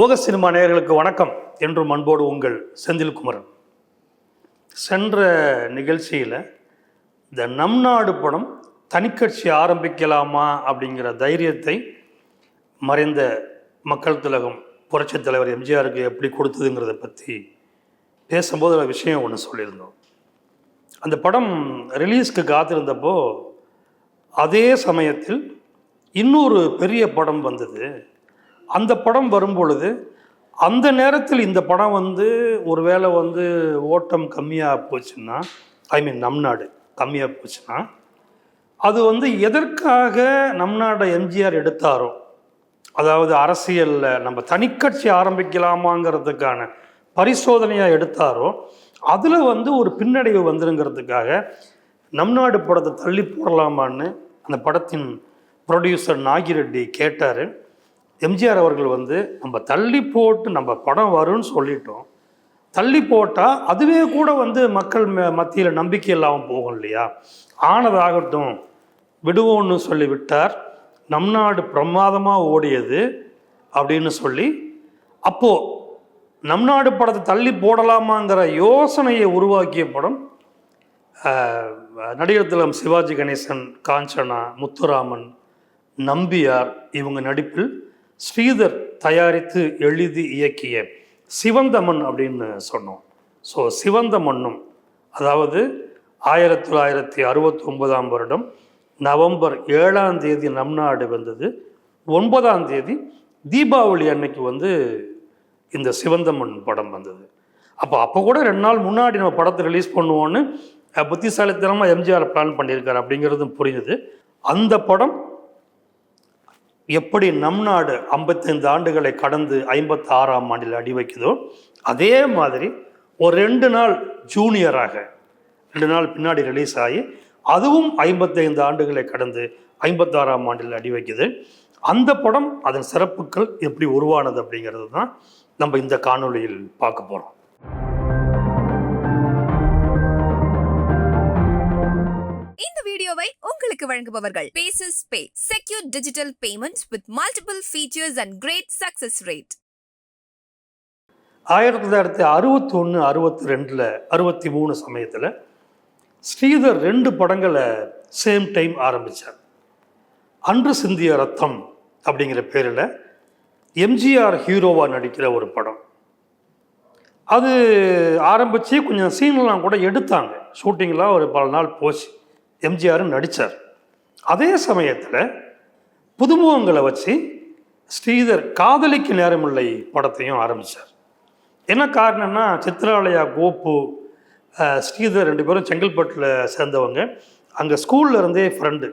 ஓக cinema நேயர்களுக்கு வணக்கம். என்றும் அன்போடு உங்கள் செந்தில்குமரன் சென்ற நிகழ்ச்சியில் இந்த நம் நாடு படம் தனிக்கட்சி ஆரம்பிக்கலாமா அப்படிங்கிற தைரியத்தை மறைந்த மக்கள் திலகம் புரட்சித் தலைவர் எம்ஜிஆருக்கு எப்படி கொடுத்ததுங்கிறத பற்றி பேசும்போது ஒரு விஷயம் ஒன்று சொல்லியிருந்தோம். அந்த படம் ரிலீஸ்க்கு காத்திருந்தப்போ அதே சமயத்தில் இன்னொரு பெரிய படம் வந்தது. அந்த படம் வரும் பொழுது அந்த நேரத்தில் இந்த படம் வந்து ஒருவேளை வந்து ஓட்டம் கம்மியாக போச்சுன்னா ஐ மீன் நம் நாடு கம்மியாக போச்சுன்னா அது வந்து எதற்காக நம் நாடை எம்ஜிஆர் எடுத்தாரோ அதாவது அரசியலில் நம்ம தனிக்கட்சி ஆரம்பிக்கலாமாங்கிறதுக்கான பரிசோதனையாக எடுத்தாரோ அதில் வந்து ஒரு பின்னடைவு வந்துருங்கிறதுக்காக நம் நாடு படத்தை தள்ளி போடலாமான்னு அந்த படத்தின் ப்ரொடியூசர் நாகிரெட்டி கேட்டார். எம்ஜிஆர் அவர்கள் வந்து நம்ம தள்ளி போட்டு நம்ம படம் வரும்னு சொல்லிட்டோம். தள்ளி போட்டால் அதுவே கூட வந்து மக்கள் மத்தியில் நம்பிக்கை இல்லாமல் போகும் இல்லையா? ஆனதாகட்டும் விடுவோன்னு சொல்லி விட்டார். நம் நாடு பிரமாதமாக ஓடியது அப்படின்னு சொல்லி அப்போது நம் நாடு படத்தை தள்ளி போடலாமாங்கிற யோசனையை உருவாக்கிய படம் நடிகர் திலம் சிவாஜி கணேசன் காஞ்சனா முத்துராமன் நம்பியார் இவங்க நடிப்பில் ஸ்ரீதர் தயாரித்து எழுதி இயக்கிய சிவந்தமன் அப்படின்னு சொன்னோம். ஸோ சிவந்த மண்ணும் அதாவது ஆயிரத்தி தொள்ளாயிரத்தி அறுபத்தி ஒன்பதாம் வருடம் நவம்பர் ஏழாம் தேதி நம் நாடு வந்தது. ஒன்பதாம் தேதி தீபாவளி அன்னைக்கு வந்து இந்த சிவந்தமன் படம் வந்தது. அப்போ அப்போ கூட ரெண்டு நாள் முன்னாடி நம்ம படத்தை ரிலீஸ் பண்ணுவோன்னு புத்திசாலித்தனமாக எம்ஜிஆர் பிளான் பண்ணியிருக்காரு அப்படிங்கிறதும் புரியுது அந்த படம் எப்படி நம் நாடு ஐம்பத்தைந்து ஆண்டுகளை கடந்து ஐம்பத்தி ஆறாம் ஆண்டில் அடி வைக்குதோ அதே மாதிரி ஒரு ரெண்டு நாள் ஜூனியராக ரெண்டு நாள் பின்னாடி ரிலீஸ் ஆகி அதுவும் ஐம்பத்தைந்து ஆண்டுகளை கடந்து ஐம்பத்தாறாம் ஆண்டில் அடி வைக்குது. அந்த படம் அதன் சிறப்புகள் எப்படி உருவானது அப்படிங்கிறது தான் நம்ம இந்த காணொலியில் பார்க்க போகிறோம் இந்த வீடியோவை உங்களுக்கு வழங்குபவர்கள். Bases pay secure digital payment with multiple features and great success rate ஆயிரத்தி தொள்ளாயிரத்தி அறுபத்தி ஒன்று அறுபத்தி ரெண்டில் அறுபத்தி மூணு சமயத்தில் ஸ்ரீதர் ரெண்டு படங்களை சேம் டைம் ஆரம்பித்தார் அன்று சிந்திய ரத்தம் அப்படிங்கிற பேரில் எம்ஜிஆர் ஹீரோவாக நடிக்கிற ஒரு படம். அது ஆரம்பித்து கொஞ்சம் சீன்லாம் கூட எடுத்தாங்க. ஷூட்டிங்லாம் ஒரு பல நாள் போச்சு. எம்ஜிஆரும் நடித்தார் அதே சமயத்தில் புதுமுகங்களை வச்சு ஸ்ரீதர் காதலிக்கு நேரமில்லை படத்தையும் ஆரம்பித்தார் என்ன காரணம்னா சித்ராலயா கோபு ஸ்ரீதர் ரெண்டு பேரும் செங்கல்பட்டில் சேர்ந்தவங்க. அங்கே ஸ்கூல்ல இருந்தே ஃப்ரெண்டு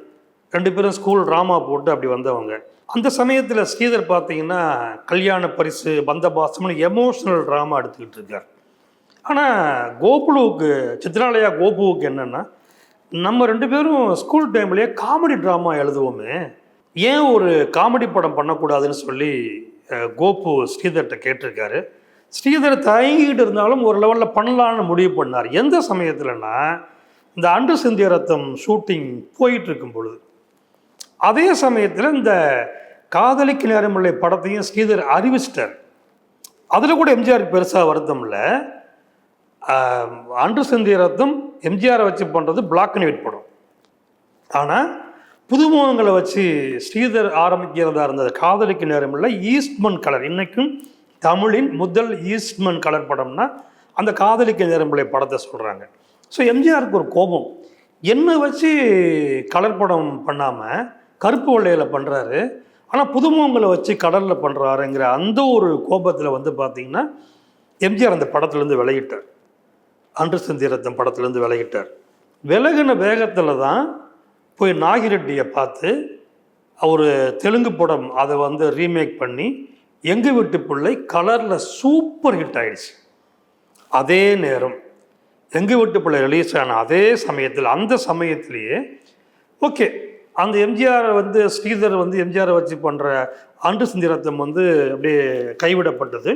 ரெண்டு பேரும் ஸ்கூல் ட்ராமா போட்டு அப்படி வந்தவங்க. அந்த சமயத்தில் ஸ்ரீதர் பார்த்தீங்கன்னா கல்யாண பரிசு பந்தபாசம்னு எமோஷனல் ட்ராமா எடுத்துக்கிட்டு இருக்கார். ஆனால் கோகுலுவுக்கு சித்ராலயா கோபுவுக்கு என்னென்னா நம்ம ரெண்டு பேரும் ஸ்கூல் டைம்லேயே காமெடி ட்ராமா எழுதுவோமே. ஏன் ஒரு காமெடி படம் பண்ணக்கூடாதுன்னு சொல்லி கோபு ஸ்ரீதர்கிட்ட கேட்டிருக்காரு. ஸ்ரீதர் தயங்கிட்டு இருந்தாலும் ஒரு லெவலில் பண்ணலான்னு முடிவு பண்ணார். எந்த சமயத்தில்னா இந்த அன்று சிந்திய ரத்தம் ஷூட்டிங் போயிட்டு இருக்கும் பொழுது. அதே சமயத்தில் இந்த காதலிக்கு நேரமில்லை படத்தையும் ஸ்ரீதர் அறிவிச்சிட்டார். அதில் கூட எம்ஜிஆர் பெருசாக வருத்தம் இல்லை. அன்று சிந்திரத்தும் எம்ஜிஆரை வச்சு பண்ணுறது பிளாக் அண்ட் ஒயிட் படம் ஆனால் புதுமுகங்களை வச்சு ஸ்ரீதர் ஆரம்பிக்கிறதா இருந்தது. காதலிக்கு நேரமில்லை ஈஸ்ட்மன் கலர். இன்றைக்கும் தமிழின் முதல் ஈஸ்ட்மன் கலர் படம்னா அந்த காதலிக்கு நேரம்பிள்ளை படத்தை சொல்கிறாங்க ஸோ எம்ஜிஆருக்கு ஒரு கோபம். என்னை வச்சு கலர் படம் பண்ணாமல் கருப்பு வெள்ளையில் பண்ணுறாரு ஆனால் புதுமுகங்களை வச்சு கடலில் பண்ணுறாருங்கிற அந்த ஒரு கோபத்தில் வந்து பார்த்திங்கன்னா எம்ஜிஆர் அந்த படத்துலேருந்து விளையிட்டார் அன்று சிந்திரத்தம் படத்துலேருந்து விலகிட்டார். விலகின வேகத்தில் தான் போய் நாகிரெட்டியை பார்த்து அவர் தெலுங்கு படம் அதை வந்து ரீமேக் பண்ணி எங்கள் வீட்டு பிள்ளை கலரில் சூப்பர் ஹிட் ஆயிடுச்சு. அதே நேரம் எங்கள் வீட்டு பிள்ளை ரிலீஸ் ஆன அதே சமயத்தில் அந்த சமயத்திலேயே ஓகே அந்த எம்ஜிஆர் வந்து ஸ்ரீதர் வந்து எம்ஜிஆரை வச்சு பண்ணுற அன்று சிந்திரத்தம் வந்து அப்படியே கைவிடப்பட்டது.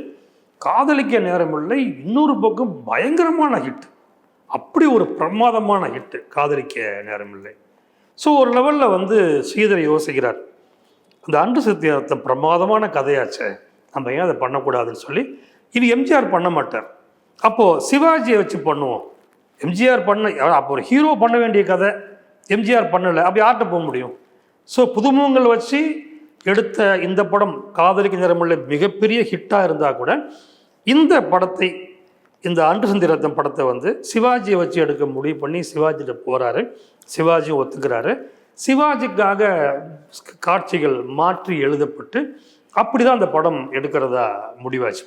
காதலிக்க நேரமில்லை இன்னொரு பக்கம் பயங்கரமான ஹிட் அப்படி ஒரு பிரமாதமான ஹிட்டு காதலிக்க நேரமில்லை. ஸோ ஒரு லெவலில் வந்து ஸ்ரீதரை யோசிக்கிறார். அந்த அன்று சித்தியார்த்தம் பிரமாதமான கதையாச்சே நம்ம ஏன் அதை பண்ணக்கூடாதுன்னு சொல்லி. இது எம்ஜிஆர் பண்ண மாட்டார். அப்போது சிவாஜியை வச்சு பண்ணுவோம். எம்ஜிஆர் பண்ண அப்போ ஒரு ஹீரோ பண்ண வேண்டிய கதை. எம்ஜிஆர் பண்ணலை அப்படி யார்கிட்ட போக முடியும்? ஸோ புதுமுகங்கள் வச்சு எடுத்த இந்த படம் காதலிக்கு நிறமுள்ள மிகப்பெரிய ஹிட்டாக இருந்தால் கூட இந்த படத்தை இந்த அன்று சந்திரத்தம் படத்தை வந்து சிவாஜியை வச்சு எடுக்க முடிவு பண்ணி சிவாஜிகிட்ட போகிறாரு சிவாஜி ஒத்துக்கிறாரு. சிவாஜிக்காக காட்சிகள் மாற்றி எழுதப்பட்டு அப்படி தான் அந்த படம் எடுக்கிறதா முடிவாச்சு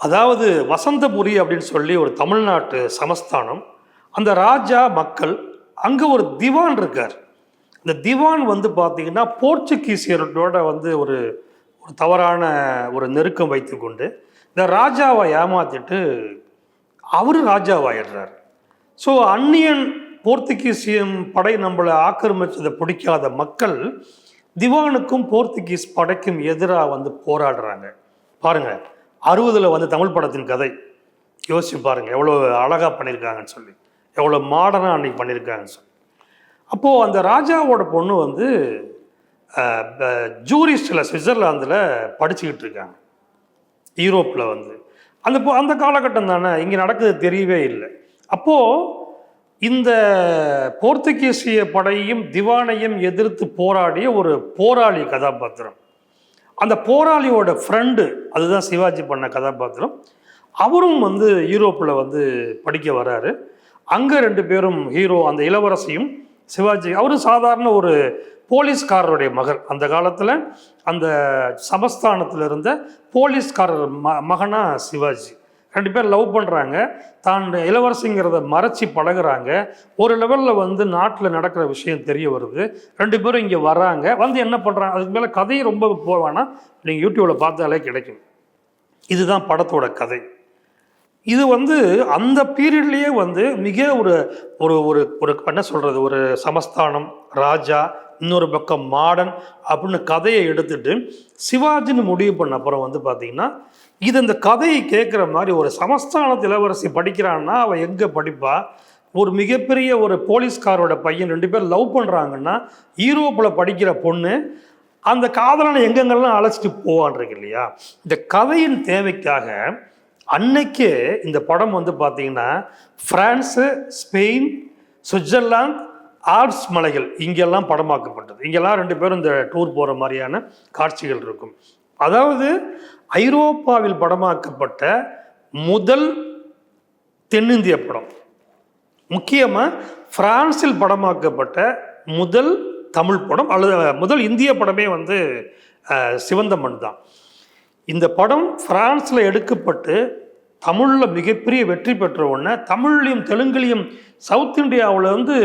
அதாவது வசந்தபுரி அப்படின்னு சொல்லி ஒரு தமிழ்நாட்டு சமஸ்தானம் அந்த ராஜா மக்கள் அங்கே ஒரு திவான் இருக்கார். இந்த திவான் வந்து பார்த்தீங்கன்னா போர்ச்சுகீசியரோட வந்து ஒரு ஒரு தவறான ஒரு நெருக்கம் வைத்துக்கொண்டு இந்த ராஜாவை ஏமாத்திட்டு அவர் ராஜாவாயிடுறார் ஸோ அந்நியன் போர்த்துகீசியம் படை நம்மளை ஆக்கிரமிச்சதை பிடிக்காத மக்கள் திவானுக்கும் போர்த்துகீஸ் படைக்கும் எதிராக வந்து போராடுறாங்க. பாருங்க அறுபதில் வந்து தமிழ் படத்தின் கதை. யோசிச்சு பாருங்க எவ்வளோ அழகாக பண்ணியிருக்காங்கன்னு சொல்லி எவ்வளோ மாடர்னாக அன்னைக்கு பண்ணியிருக்காங்கன்னு சொல்லி. அப்போது அந்த ராஜாவோட பொண்ணு வந்து ஜூரிஸ்டில் சுவிட்சர்லாந்தில் படிச்சுக்கிட்டு இருக்காங்க. யூரோப்பில் வந்து. அந்த பொ- அந்த காலகட்டம் தானே இங்கே நடக்குது தெரியவே இல்லை. அப்போது இந்த போர்த்துகீசிய படையும் திவானையும் எதிர்த்து போராடிய ஒரு போராளி கதாபாத்திரம். அந்த போராளியோட ஃப்ரெண்டு அதுதான் சிவாஜி பண்ண கதாபாத்திரம். அவரும் வந்து யூரோப்பில் வந்து படிக்க வராரு. அங்கே ரெண்டு பேரும் ஹீரோ அந்த இளவரசியும் சிவாஜி. அவரும் சாதாரண ஒரு போலீஸ்காரருடைய மகள். அந்த காலத்தில் அந்த சமஸ்தானத்தில் இருந்த போலீஸ்காரர் ம மகனா சிவாஜி. ரெண்டு பேர் லவ் பண்ணுறாங்க தான் இளவரசிங்கிறத மறைச்சி பழகுறாங்க. ஒரு லெவலில் வந்து நாட்டில் நடக்கிற விஷயம் தெரிய வருது. ரெண்டு பேரும் இங்கே வராங்க. வந்து என்ன பண்ணுறாங்க அதுக்கு மேலே கதையை ரொம்ப போவானா நீங்கள் யூடியூப்பில் பார்த்தாலே கிடைக்கும். இதுதான் படத்தோட கதை. இது வந்து அந்த பீரியட்லேயே வந்து மிக ஒரு ஒரு ஒரு ஒரு என்ன சொல்கிறது ஒரு சமஸ்தானம் ராஜா இன்னொரு பக்கம் மாடன் அப்படின்னு கதையை எடுத்துட்டு சிவாஜின்னு முடிவு பண்ண அப்புறம் வந்து பார்த்தீங்கன்னா இது இந்த கதையை கேட்குற மாதிரி ஒரு சமஸ்தானத்து இளவரசி படிக்கிறான்னா அவள் எங்கே படிப்பா? ஒரு மிகப்பெரிய ஒரு போலீஸ்காரோட பையன் ரெண்டு பேர் லவ் பண்ணுறாங்கன்னா யூரோப்பில் படிக்கிற பொண்ணு அந்த காதலனை எங்கெங்கெல்லாம் அழைச்சிட்டு போவான்றது இல்லையா? இந்த கதையின் தேவைக்காக அன்னைக்கே இந்த படம் வந்து பார்த்தீங்கன்னா ஃப்ரான்ஸு ஸ்பெயின் சுவிட்சர்லாந்து ஆல்ப்ஸ் மலைகள் இங்கெல்லாம் படமாக்கப்பட்டது. இங்கெல்லாம் ரெண்டு பேரும் இந்த டூர் போகிற மாதிரியான காட்சிகள் இருக்கும். அதாவது ஐரோப்பாவில் படமாக்கப்பட்ட முதல் தென்னிந்திய படம். முக்கியமாக பிரான்சில் படமாக்கப்பட்ட முதல் தமிழ் படம் அல்லது முதல் இந்திய படமே வந்து சிவந்த மண் தான். இந்த படம் பிரான்ஸில் எடுக்கப்பட்டு தமிழில் மிகப்பெரிய வெற்றி பெற்ற உடனே தமிழ்லையும் தெலுங்குலையும் சவுத் இந்தியாவில் வந்து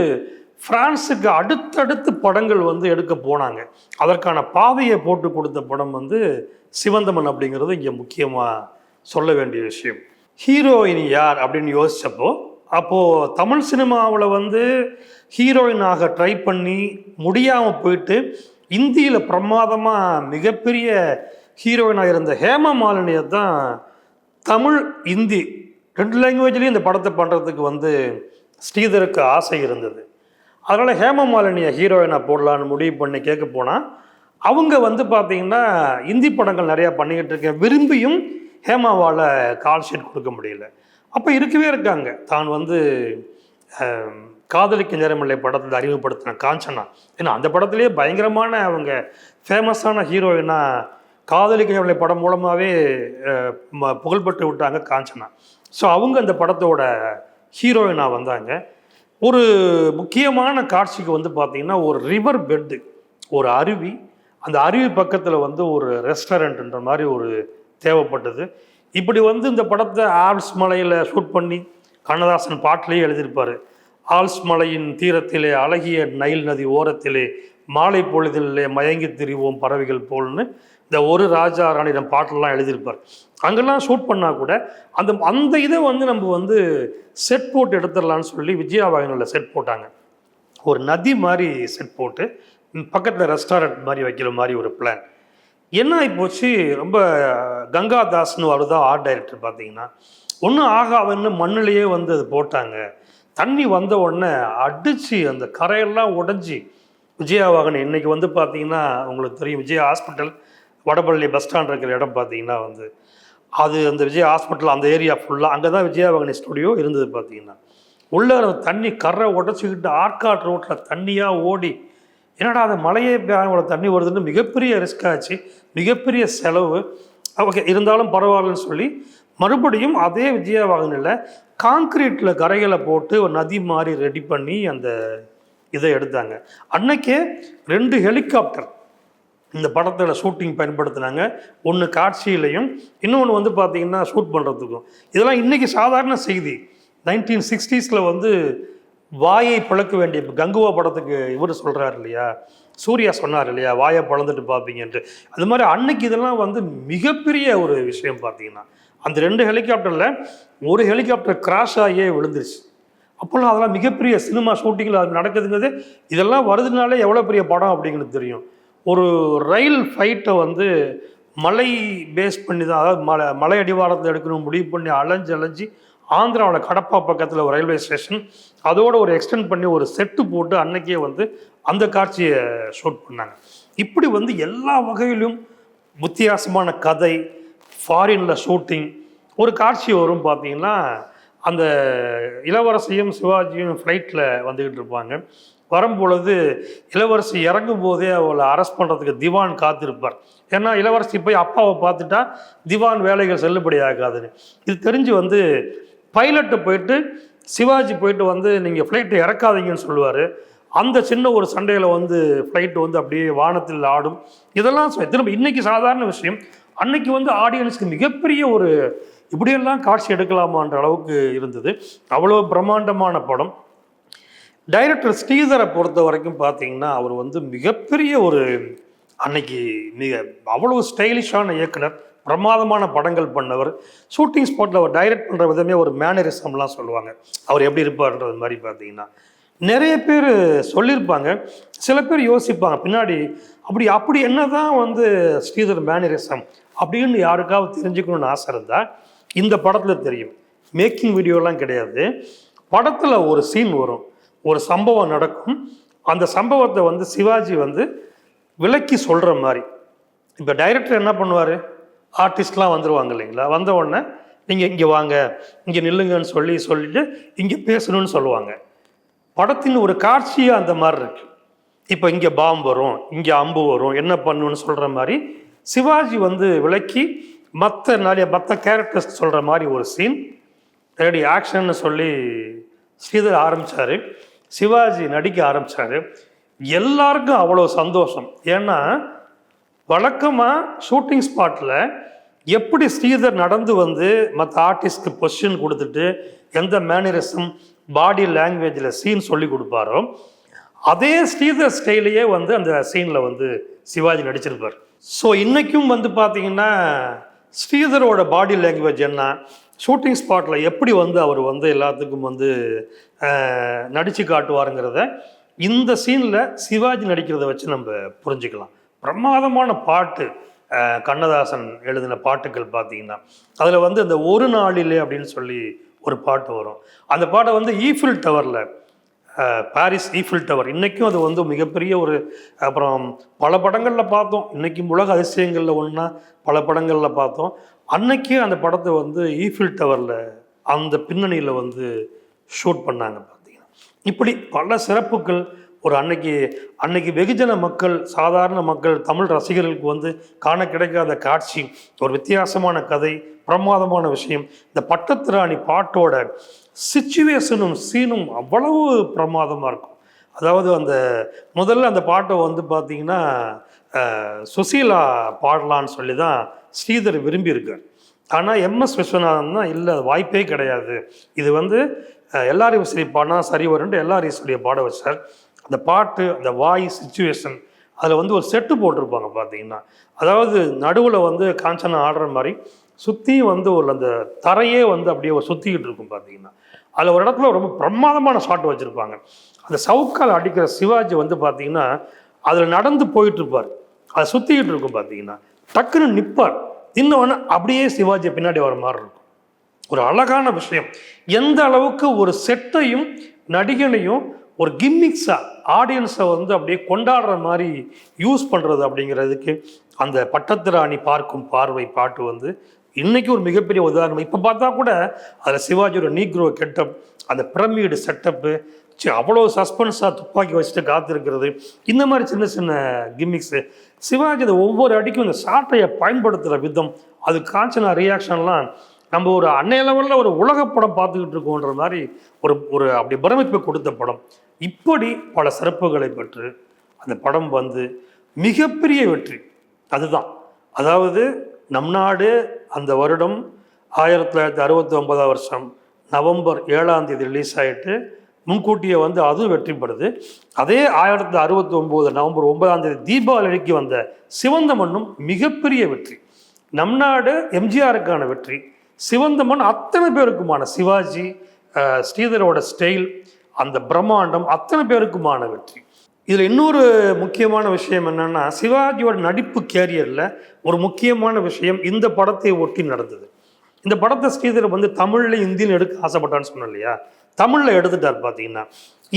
ஃப்ரான்ஸுக்கு அடுத்தடுத்து படங்கள் வந்து எடுக்க போனாங்க. அதற்கான பாதையை போட்டு கொடுத்த படம் வந்து சிவந்தமன் அப்படிங்கிறது இங்கே முக்கியமாக சொல்ல வேண்டிய விஷயம். ஹீரோயின் யார் அப்படின்னு யோசித்தப்போ அப்போது தமிழ் சினிமாவில் வந்து ஹீரோயினாக ட்ரை பண்ணி முடியாமல் போயிட்டு இந்தியில் பிரமாதமாக மிகப்பெரிய ஹீரோயினாக இருந்த ஹேமா மாலினியை தான் தமிழ் இந்தி ரெண்டு லாங்குவேஜ்லேயும் இந்த படத்தை பண்ணுறதுக்கு வந்து ஸ்ரீதருக்கு ஆசை இருந்தது. அதனால் ஹேமா மாலினியை ஹீரோயினாக போடலான்னு முடிவு பண்ணி கேட்க போனால் அவங்க வந்து பார்த்திங்கன்னா இந்தி படங்கள் நிறையா பண்ணிக்கிட்டு இருக்கேன் விரும்பியும் ஹேமாவால் கால் ஷீட் கொடுக்க முடியல. அப்போ இருக்கவே இருக்காங்க. தான் வந்து காதலிக்க நேரமில்லை படத்தில் அறிமுகப்படுத்தின காஞ்சனா. ஏன்னா அந்த படத்துலேயே பயங்கரமான அவங்க ஃபேமஸான ஹீரோயினாக காதலிக்க படம் மூலமாகவே புகழ்பெற்று விட்டாங்க காஞ்சனா. ஸோ அவங்க அந்த படத்தோட ஹீரோயினாக வந்தாங்க. ஒரு முக்கியமான காட்சிக்கு வந்து பார்த்தீங்கன்னா ஒரு ரிவர் பெட்டு ஒரு அருவி. அந்த அருவி பக்கத்தில் வந்து ஒரு ரெஸ்டாரண்ட்ன்ற மாதிரி ஒரு தேவைப்பட்டது. இப்படி வந்து இந்த படத்தை ஆல்ஸ் மலையில் ஷூட் பண்ணி கண்ணதாசன் பாட்டிலேயே எழுதியிருப்பார். ஆல்ஸ் மலையின் தீரத்திலே அழகிய நைல் நதி ஓரத்திலே மாலை பொழுதிலே மயங்கி திரிவோம் பறவைகள் போல்னு. இந்த ஒரு ராஜா ராணியிடம் பாட்டெல்லாம் எழுதியிருப்பார். அங்கெல்லாம் ஷூட் பண்ணால் கூட அந்த அந்த இதை வந்து நம்ம வந்து செட் போட்டு எடுத்துடலான்னு சொல்லி விஜயா வாகனில் செட் போட்டாங்க. ஒரு நதி மாதிரி செட் போட்டு பக்கத்தில் ரெஸ்டாரண்ட் மாதிரி வைக்கிற மாதிரி ஒரு பிளான் என்ன ஆகிப்போச்சு ரொம்ப கங்காதாஸ்னு அவர் தான் ஆர்ட் டைரக்டர் பார்த்தீங்கன்னா ஒன்றும் ஆகாதுன்னு மண்ணிலேயே வந்து அது போட்டாங்க. தண்ணி வந்த உடனே அடித்து அந்த கரையெல்லாம் உடஞ்சி விஜயா வாகனம் இன்னைக்கு வந்து பார்த்தீங்கன்னா உங்களுக்கு தெரியும் Vijaya hospital Vadapalani bus stand இருக்கிற இடம் பார்த்தீங்கன்னா வந்து அது அந்த விஜய் ஹாஸ்பிட்டல் அந்த ஏரியா ஃபுல்லாக அங்கே தான் விஜயவாகினி ஸ்டுடியோ இருந்தது பார்த்தீங்கன்னா. உள்ளே தண்ணி கரை உடச்சிக்கிட்டு ஆர்காட் ரோட்டில் தண்ணியாக ஓடி என்னடா அது மலையே பேரங்களோட தண்ணி வருதுன்னு மிகப்பெரிய ரிஸ்க் ஆச்சு மிகப்பெரிய செலவு. ஓகே இருந்தாலும் பரவாயில்லன்னு சொல்லி மறுபடியும் அதே விஜயவாகனில் காங்கிரீட்டில் கரைகளை போட்டு ஒரு நதி மாதிரி ரெடி பண்ணி அந்த இதை எடுத்தாங்க. அன்னைக்கே ரெண்டு ஹெலிகாப்டர் இந்த படத்தில் ஷூட்டிங் பயன்படுத்தினாங்க. ஒன்று காட்சியிலையும் இன்னொன்று வந்து பார்த்திங்கன்னா ஷூட் பண்ணுறதுக்கும் இதெல்லாம் இன்றைக்கி சாதாரண செய்தி. நைன்டீன் சிக்ஸ்டீஸில் வந்து வாயை பிளக்க வேண்டிய கங்குவா படத்துக்கு இவர் சொல்கிறார் இல்லையா? சூர்யா சொன்னார் இல்லையா? வாயை பிளந்துட்டு பார்ப்பீங்கன்ட்டு அது மாதிரி அன்னைக்கு இதெல்லாம் வந்து மிகப்பெரிய ஒரு விஷயம் பார்த்தீங்கன்னா அந்த ரெண்டு ஹெலிகாப்டரில் ஒரு ஹெலிகாப்டர் கிராஷ் ஆகியே விழுந்துருச்சு. அப்போல்லாம் அதெல்லாம் மிகப்பெரிய சினிமா ஷூட்டிங்கில் அது நடக்குதுங்கிறது இதெல்லாம் வருதுனாலே எவ்வளோ பெரிய படம் அப்படிங்கிறது தெரியும். ஒரு ரயில் ஃபைட்டை வந்து மலை பேஸ் பண்ணி தான் அதாவது மலை மலை அடிவாரத்தில் எடுக்கணும் முடிவு பண்ணி அலைஞ்சு அலைஞ்சு ஆந்திராவில் கடப்பா பக்கத்தில் ஒரு ரயில்வே ஸ்டேஷன் அதோட ஒரு எக்ஸ்டெண்ட் பண்ணி ஒரு செட்டு போட்டு அன்னைக்கே வந்து அந்த காட்சியை ஷூட் பண்ணாங்க. இப்படி வந்து எல்லா வகையிலும் வித்தியாசமான கதை ஃபாரினில் ஷூட்டிங் ஒரு காட்சி வரும் பார்த்தீங்கன்னா அந்த இளவரசியும் சிவாஜியும் ஃப்ளைட்டில் வந்துக்கிட்டு இருப்பாங்க. வரும்பொழுது இளவரசி இறங்கும் போதே அவளை அரெஸ்ட் பண்ணுறதுக்கு திவான் காத்திருப்பார். ஏன்னா இளவரசி போய் அப்பாவை பார்த்துட்டா திவான் வேலைகள் செல்லுபடி ஆகாதுன்னு. இது தெரிஞ்சு வந்து பைலட்டு போயிட்டு சிவாஜி போயிட்டு வந்து நீங்கள் ஃப்ளைட்டை இறக்காதீங்கன்னு சொல்லுவார். அந்த சின்ன ஒரு சண்டையில் வந்து ஃப்ளைட் வந்து அப்படியே வானத்தில் ஆடும். இதெல்லாம் திரும்ப இன்னைக்கு சாதாரண விஷயம். அன்னைக்கு வந்து ஆடியன்ஸ்க்கு மிகப்பெரிய ஒரு இப்படியெல்லாம் காட்சி எடுக்கலாமான்ற அளவுக்கு இருந்தது. அவ்வளோ பிரம்மாண்டமான படம். டைரக்டர் ஸ்ரீதரை பொறுத்த வரைக்கும் பார்த்தீங்கன்னா அவர் வந்து மிகப்பெரிய ஒரு அன்னைக்கு மிக அவ்வளவு ஸ்டைலிஷான இயக்குனர் பிரமாதமான படங்கள் பண்ணவர். ஷூட்டிங் ஸ்பாட்டில் அவர் டைரக்ட் பண்ணுற விதமே ஒரு மேனரிசம்லாம் சொல்லுவாங்க. அவர் எப்படி இருப்பார்ன்றது மாதிரி பார்த்தீங்கன்னா. நிறைய பேர் சொல்லியிருப்பாங்க. சில பேர் யோசிப்பாங்க பின்னாடி அப்படி அப்படி என்ன தான் வந்து ஸ்ரீதர் மேனரிசம் அப்படின்னு யாருக்காவது தெரிஞ்சுக்கணும்னு ஆசை இருந்தால் இந்த படத்தில் தெரியும். மேக்கிங் வீடியோலாம் கிடையாது. படத்தில் ஒரு சீன் வரும். ஒரு சம்பவம் நடக்கும். அந்த சம்பவத்தை வந்து சிவாஜி வந்து விளக்கி சொல்கிற மாதிரி. இப்போ டைரக்டர் என்ன பண்ணுவார்? ஆர்டிஸ்ட்லாம் வந்துடுவாங்க இல்லைங்களா? வந்த உடனே நீங்கள் இங்கே வாங்க. இங்கே நில்லுங்கன்னு சொல்லி சொல்லிட்டு இங்கே பேசணும்னு சொல்லுவாங்க. படத்தின் ஒரு காட்சியாக அந்த மாதிரி இருக்கு. இப்போ இங்கே பாம்பு வரும் இங்கே அம்பு வரும் என்ன பண்ணுன்னு சொல்கிற மாதிரி சிவாஜி வந்து விளக்கி மற்ற நிறைய மற்ற கேரக்டர்ஸ் சொல்கிற மாதிரி ஒரு சீன் ரெடி ஆக்ஷன்னு சொல்லி ஸ்ரீதர் ஆரம்பித்தார் சிவாஜி நடிக்க ஆரம்பித்தார் எல்லாருக்கும் அவ்வளோ சந்தோஷம். ஏன்னா வழக்கமாக ஷூட்டிங் ஸ்பாட்டில் எப்படி ஸ்ரீதர் நடந்து வந்து மற்ற ஆர்டிஸ்ட்க்கு பொசிஷன் கொடுத்துட்டு எந்த மேனரிசம் பாடி லாங்குவேஜில் சீன் சொல்லி கொடுப்பாரோ அதே ஸ்ரீதர் ஸ்டைலையே வந்து அந்த சீனில் வந்து சிவாஜி நடிச்சிருப்பார். ஸோ இன்றைக்கும் வந்து பார்த்தீங்கன்னா ஸ்ரீதரோட பாடி லாங்குவேஜ் என்ன ஷூட்டிங் ஸ்பாட்டில் எப்படி வந்து அவர் வந்து எல்லாத்துக்கும் வந்து நடித்து காட்டுவாருங்கிறத இந்த சீனில் சிவாஜி நடிக்கிறத வச்சு நம்ம புரிஞ்சுக்கலாம். பிரமாதமான பாட்டு கண்ணதாசன் எழுதின பாட்டுகள் பார்த்தீங்கன்னா அதில் வந்து அந்த ஒரு நாளிலே அப்படின்னு சொல்லி ஒரு பாட்டு வரும். அந்த பாட்டை வந்து ஈஃபில் டவரில் பாரிஸ் ஈஃபில் டவர் இன்றைக்கும் அது வந்து மிகப்பெரிய ஒரு அப்புறம் பல படங்களில் பார்த்தோம். இன்றைக்கும் உலக அதிசயங்களில் ஒன்றா பல படங்களில் பார்த்தோம். அன்னைக்கே அந்த படத்தை வந்து ஈஃபில் டவரில் அந்த பின்னணியில் வந்து ஷூட் பண்ணாங்க பார்த்தீங்கன்னா இப்படி பல சிறப்புகள் ஒரு அன்னைக்கு அன்னைக்கு வெகுஜன மக்கள் சாதாரண மக்கள் தமிழ் ரசிகர்களுக்கு வந்து காண கிடைக்காத காட்சி ஒரு வித்தியாசமான கதை பிரமாதமான விஷயம். இந்த பட்டத்திராணி பாட்டோட சுச்சுவேஷனும் சீனும் அவ்வளவு பிரமாதமாக இருக்கும். அதாவது அந்த முதல்ல அந்த பாட்டை வந்து பார்த்தீங்கன்னா சுசீலா பாடலான்னு சொல்லி தான் ஸ்ரீதர் விரும்பியிருக்கார். ஆனால் எம்எஸ் விஸ்வநாதன் தான் இல்லை வாய்ப்பே கிடையாது. இது வந்து அஹ், எல்லாரும் விசிறி பாடினா சரி வரும்னு எல்லாரும் சொல்லி பாட வச்சார். அந்த பாட்டு அந்த வாய் சுச்சுவேஷன் அதில் வந்து ஒரு செட்டு போட்டிருப்பாங்க பார்த்தீங்கன்னா அதாவது நடுவில் வந்து காஞ்சனா ஆடுற மாதிரி சுற்றியும் வந்து ஒரு அந்த தரையே வந்து அப்படியே ஒரு சுற்றிக்கிட்டு இருக்கும் பார்த்தீங்கன்னா அதில் ஒரு இடத்துல ரொம்ப பிரமாதமான ஷாட் வச்சுருப்பாங்க. அந்த சவுக்கால் அடிக்கிற சிவாஜி வந்து பார்த்தீங்கன்னா அதில் நடந்து போயிட்டு இருப்பார். அதை சுற்றிக்கிட்டு இருக்கும் பார்த்தீங்கன்னா டக்குன்னு நிற்பார் இன்னொன்று அப்படியே சிவாஜி பின்னாடி வர மாதிரி இருக்கும். ஒரு அழகான விஷயம். எந்த அளவுக்கு ஒரு செட்டையும் நடிகனையும் ஒரு கிம்மிக்ஸாக ஆடியன்ஸை வந்து அப்படியே கொண்டாடுற மாதிரி யூஸ் பண்ணுறது அப்படிங்கிறதுக்கு அந்த பட்டத்திராணி பார்க்கும் பார்வை பாட்டு வந்து இன்றைக்கி ஒரு மிகப்பெரிய உதாரணம். இப்போ பார்த்தா கூட அதில் சிவாஜியோட நீக்ரோ கெட்டப் அந்த பிரமிடு செட்டப்பு அவ்வளோ சஸ்பென்ஸாக துப்பாக்கி வச்சுட்டு காத்திருக்கிறது. இந்த மாதிரி சின்ன சின்ன கிம்மிக்ஸு சிவாஜி அந்த ஒவ்வொரு அடிக்கும் இந்த சாட்டையை பயன்படுத்துகிற விதம் அது காய்ச்சின ரியாக்ஷன்லாம் நம்ம ஒரு அன்னைய லெவலில் ஒரு உலக படம் பார்த்துக்கிட்டு இருக்கோன்ற மாதிரி ஒரு ஒரு அப்படி பிரமிப்பை கொடுத்த படம். இப்படி பல சிறப்புகளை பெற்று அந்த படம் வந்து மிகப்பெரிய வெற்றி. அதுதான். அதாவது நம் நாடு அந்த வருடம் ஆயிரத்தி தொள்ளாயிரத்தி அறுபத்தி ஒன்பதாம் வருஷம் நவம்பர் ஏழாம் தேதி ரிலீஸ் ஆகிட்டு முன்கூட்டியே வந்து அதுவும் வெற்றி பெறுது அதே ஆயிரத்தி அறுபத்தி ஒம்பது நவம்பர் ஒன்பதாம் தேதி தீபாவளிக்கு வந்த சிவந்த மண்ணும் மிகப்பெரிய வெற்றி. நம் நாடு எம்ஜிஆருக்கான வெற்றி. சிவந்த மண் அத்தனை பேருக்குமான சிவாஜி ஸ்ரீதரோட ஸ்டைல் அந்த பிரம்மாண்டம் அத்தனை பேருக்குமான வெற்றி. இதில் இன்னொரு முக்கியமான விஷயம் என்னென்னா சிவாஜியோட நடிப்பு கேரியரில் ஒரு முக்கியமான விஷயம் இந்த படத்தை ஒட்டி நடந்தது. இந்த படத்தை ஸ்ரீதர் வந்து தமிழில் இந்தியில் எடுக்க ஆசைப்பட்டான்னு சொன்னேன் இல்லையா? தமிழில் எடுத்துட்டார் பார்த்தீங்கன்னா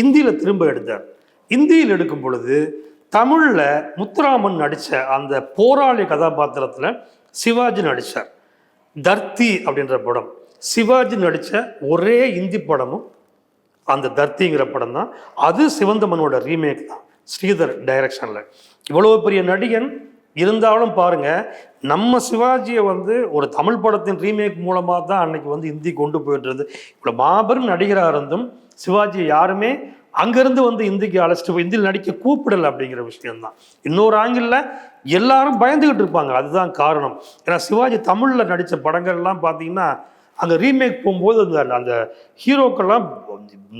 இந்தியில் திரும்ப எடுத்தார். இந்தியில் எடுக்கும் பொழுது தமிழில் முத்துராமன் நடித்த அந்த போராளி கதாபாத்திரத்தில் சிவாஜி நடித்தார் தர்த்தி அப்படின்ற படம். சிவாஜி நடித்த ஒரே இந்தி படமும் அந்த தர்த்திங்கிற படம் தான். அது சிவந்தமனோட ரீமேக் தான். ஸ்ரீதர் டைரக்ஷனில் இவ்வளோ பெரிய நடிகன் இருந்தாலும் பாருங்க நம்ம சிவாஜியை வந்து ஒரு தமிழ் படத்தின் ரீமேக் மூலமாக தான் அன்னைக்கு வந்து இந்தி கொண்டு போயிட்டு இருந்து இவ்வளோ மாபெரும் நடிகராக இருந்தும் சிவாஜியை யாருமே அங்கேருந்து வந்து இந்திக்கு அழைச்சிட்டு போய் இந்தியில் நடிக்க கூப்பிடலை அப்படிங்கிற விஷயம்தான். இன்னொரு ஆங்கிளில் எல்லாரும் பயந்துக்கிட்டு இருப்பாங்க. அதுதான் காரணம். ஏன்னா சிவாஜி தமிழில் நடித்த படங்கள்லாம் பார்த்தீங்கன்னா அங்கே ரீமேக் போகும்போது அந்த அந்த ஹீரோக்கெல்லாம்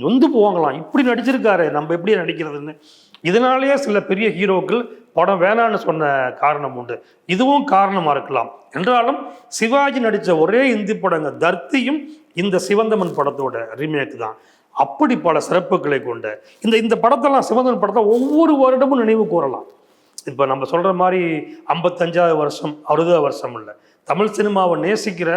நொந்து போவாங்களாம். இப்படி நடிச்சிருக்காரு நம்ம எப்படி நடிக்கிறதுன்னு. இதனாலேயே சில பெரிய ஹீரோக்கள் படம் வேணான்னு சொன்ன காரணம் உண்டு. இதுவும் காரணமாக இருக்கலாம். என்றாலும் சிவாஜி நடித்த ஒரே இந்தி படங்க தர்த்தியும் இந்த சிவந்தமன் படத்தோட ரீமேக் தான். அப்படி பல சிறப்புகளை கொண்ட இந்த இந்த படத்தெல்லாம் சிவந்தமன் படத்தை ஒவ்வொரு வருடமும் நினைவு கூறலாம். இப்போ நம்ம சொல்கிற மாதிரி ஐம்பத்தஞ்சாவது வருஷம் அறுபதாவது வருஷம் இல்லை. தமிழ் சினிமாவை நேசிக்கிற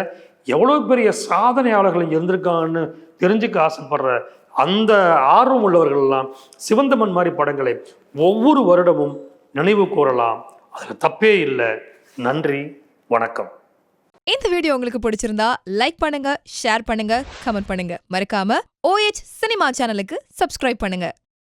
எவ்வளோ பெரிய சாதனையாளர்கள் இங்க இருந்திருக்காங்கன்னு தெரிஞ்சுக்க ஆசைப்படுற அந்த ஆர்வம் உள்ளவர்கள்லாம் சிவந்தமன் மாதிரி படங்களை ஒவ்வொரு வருடமும் நினைவு கூறலாம். அதில் தப்பே இல்லை. நன்றி வணக்கம். இந்த வீடியோ உங்களுக்கு பிடிச்சிருந்தா லைக் பண்ணுங்க ஷேர் பண்ணுங்க கமெண்ட் பண்ணுங்க. மறக்காம ஓஎச் சினிமா சேனலுக்கு சப்ஸ்கிரைப் பண்ணுங்க.